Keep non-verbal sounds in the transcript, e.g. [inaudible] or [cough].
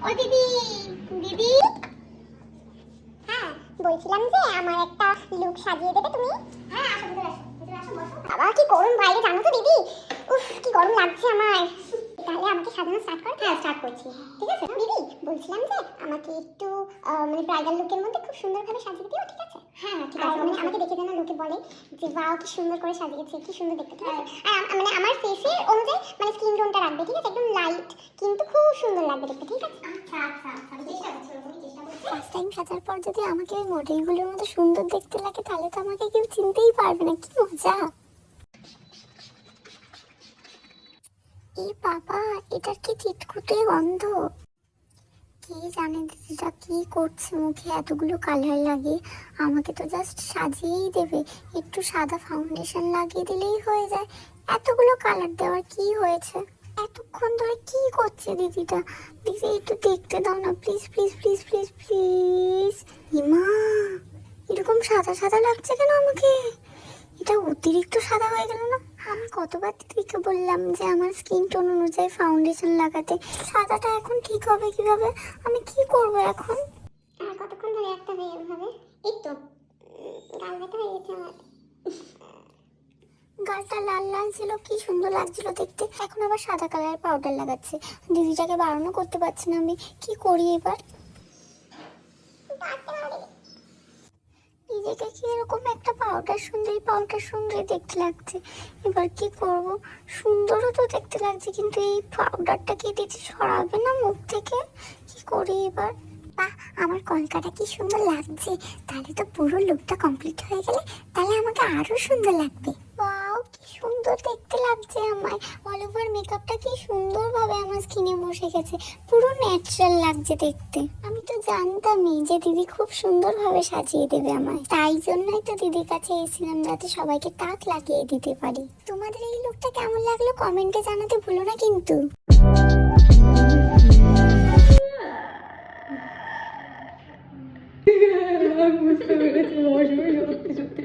ও দিদি দিদি? হ্যাঁ বলছিলাম যে আমার একটা লুক সাজিয়ে দেবে তুমি। হ্যাঁ আসো ভিতরে আসো ভিতরে আসো বসো। বাবা কি গরম বাইরে জানো তো দিদি? উফ কি গরম লাগছে আমার। তাহলে আমাকে সাজানো স্টার্ট করো। হ্যাঁ স্টার্ট করছি। ঠিক আছে? দিদি বলছিলাম যে আমাকে একটু মানে ব্রাইডাল লুকের মধ্যে খুব সুন্দরভাবে সাজিয়ে দিও ঠিক আছে? হ্যাঁ ঠিক আছে মানে আমাকে দেখে যেন লোকে বলে যে বাও কি সুন্দর করে সাজিয়েছে কি সুন্দর দেখতে ঠিক আছে আর আম- মানে আমার ফেসের অনুযায়ী মানে রাখবে ঠিক আছে একদম লাইট কিন্তু খুব সুন্দর লাগবে দেখতে ঠিক আছে? আচ্ছা আচ্ছা আচ্ছা চেষ্টা করছি চেষ্টা করছি। ফার্স্ট টাইম সাজার পর যদি আমাকে ওই মডেলগুলোর মতো সুন্দর দেখতে লাগে তাহলে তো আমাকে কেউ চিনতেই পারবে না কি মজা। এ বাবা এটার কি চিটকুটে গন্ধ? কে জানে দিদিটা কি করছে মুখে এতগুলো কালার লাগে আমাকে তো জাস্ট সাজিয়েই দেবে একটু সাদা ফাউন্ডেশন লাগিয়ে দিলেই হয়ে যায়। এতগুলো কালার দেওয়ার কি হয়েছে? এতক্ষণ ধরে কি করছে দিদিটা? দিদি একটু দেখতে দাও না please please please please please Hima, এরকম সাদা সাদা লাগছে কেন আমাকে? এটা অতিরিক্ত সাদা হয়ে গেল না? আমি কতবার দিদিকে বললাম যে আমার স্কিন টোন অনুযায়ী ফাউন্ডেশন লাগাতে। সাদাটা এখন ঠিক হবে কীভাবে? আমি কি করব এখন? আর কতক্ষণ ধরে একটা এভাবে? এই তো গাল হয়ে গেছে আমার। গালটা লাল লাল ছিল কি সুন্দর লাগছিল দেখতে। এখন আবার সাদা কালারের পাউডার লাগাচ্ছে। দিদিটাকে বারণও করতে পারছি না আমি। কি করি এবার? নিজেকে কি এরকম একটা পাউডার সুন্দরী পাউডার সুন্দরী দেখতে লাগছে? এবার কি করব? সুন্দরও তো দেখতে লাগছে কিন্তু এই পাউডারটা কি দিদি সরাবে না মুখ থেকে? কি করি এবার? বাহ আমার কলকাটা কি সুন্দর লাগছে। তাহলে তো পুরো লুকটা কমপ্লিট হয়ে গেলে তাহলে আমাকে আরও সুন্দর লাগবে। ওয়াও কি সুন্দর দেখতে লাগছে আমায় অল ওভার মেকআপটা কি সুন্দরভাবে আমার স্কিনে বসে গেছে। পুরো ন্যাচারাল লাগছে দেখতে। আমি তো জানতামই যে দিদি খুব সুন্দরভাবে সাজিয়ে দেবে আমায়। তাই জন্যই তো দিদির কাছে এসেছিলাম, যাতে সবাইকে টাক লাগিয়ে দিতে পারি। তোমাদের এই লুকটা কেমন লাগল কমেন্টে জানাতে ভুলো না কিন্তু। [laughs] বুঝতে পেরেছি সত্যি সত্যি